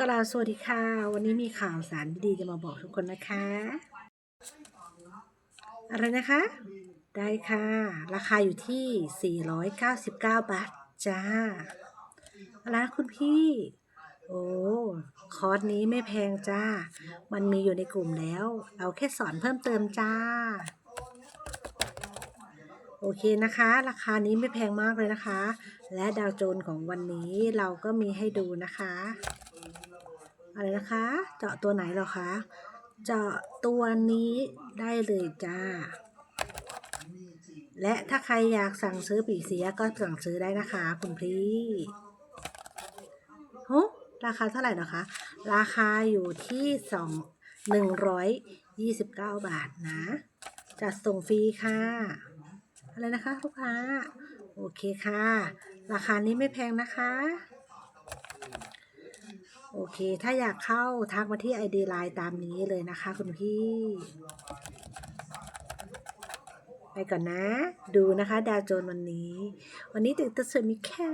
กราสวัสดีค่ะ วันนี้มีข่าวสารดีๆจะมาบอกทุกคนนะคะ อะไรนะคะ ได้ค่ะ ราคาอยู่ที่ 499 บาทจ้าอะไรนคุณพี่ โอ้คอร์สนี้ไม่แพงจ้า มันมีอยู่ในกลุ่มแล้ว เราแค่สอนเพิ่มเติมจ้า โอเคนะคะ ราคานี้ไม่แพงมากเลยนะคะ และดาวโจนส์ของวันนี้เราก็มีให้ดูนะคะ อะไรนะคะ เจาะตัวไหนหรอคะ เจาะตัวนี้ได้เลยจ้า และถ้าใครอยากสั่งซื้อปีเสียก็สั่งซื้อได้นะคะ คุณพี่โหราคาเท่าไหร่หรอคะ ราคาอยู่ที่สองหนึ่งร้อยยี่สิบเก้าบาทนะ จัดส่งฟรีค่ะ อะไรนะคะลูกค้า โอเคค่ะ ราคานี้ไม่แพงนะคะ โอเค ถ้าอยากเข้าทักมาที่ ID Line ตามนี้เลยนะคะ คุณพี่ ไปก่อนนะ ดูนะคะ ดาวโจนวันนี้ วันนี้ตื่นตื่นสวยมีแค่